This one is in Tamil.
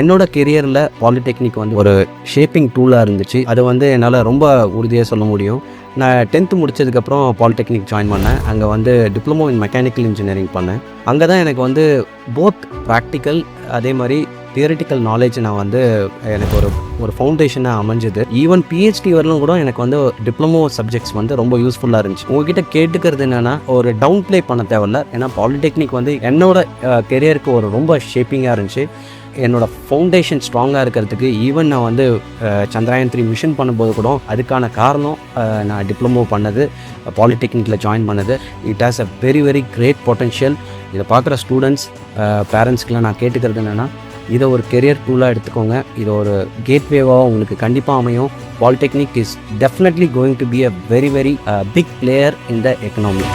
என்னோட கெரியரில் பாலிடெக்னிக் வந்து ஒரு ஷேப்பிங் டூலாக இருந்துச்சு. அது வந்து என்னால் ரொம்ப உறுதியாக சொல்ல முடியும். நான் டென்த்து முடிச்சதுக்கப்புறம் பாலிடெக்னிக் ஜாயின் பண்ணேன். அங்கே வந்து டிப்ளமோ இன் மெக்கானிக்கல் இன்ஜினியரிங் பண்ணேன். அங்கே தான் எனக்கு வந்து போத் ப்ராக்டிக்கல் அதே மாதிரி தியரிட்டிக்கல் நாலேஜ் நான் வந்து எனக்கு ஒரு ஒரு ஃபவுண்டேஷனாக அமைஞ்சது. ஈவன் பிஹெச்டி வரலும் கூட எனக்கு வந்து டிப்ளமோ சப்ஜெக்ட்ஸ் வந்து ரொம்ப யூஸ்ஃபுல்லாக இருந்துச்சு. உங்ககிட்ட கேட்டுக்கிறது என்னென்னா ஒரு டவுன் ப்ளே பண்ண தேவையில்ல. ஏன்னா பாலிடெக்னிக் வந்து என்னோட கெரியருக்கு ஒரு ரொம்ப ஷேப்பிங்காக இருந்துச்சு. என்னோடய ஃபவுண்டேஷன் ஸ்ட்ராங்காக இருக்கிறதுக்கு ஈவன் நான் வந்து சந்திராயன் த்ரீ மிஷன் பண்ணும்போது கூட அதுக்கான காரணம் நான் டிப்ளமோ பண்ணது பாலிடெக்னிக்கில் ஜாயின் பண்ணது. It has a very very great potential இதை பார்க்குற ஸ்டூடெண்ட்ஸ் பேரண்ட்ஸ்க்கெலாம் நான் கேட்டுக்கிறது என்னென்னா இதை ஒரு கெரியர் டூலாக எடுத்துக்கோங்க. இது ஒரு கேட்வேவாக உங்களுக்கு கண்டிப்பாக அமையும். Polytechnic is definitely going to be a very very big player in the economy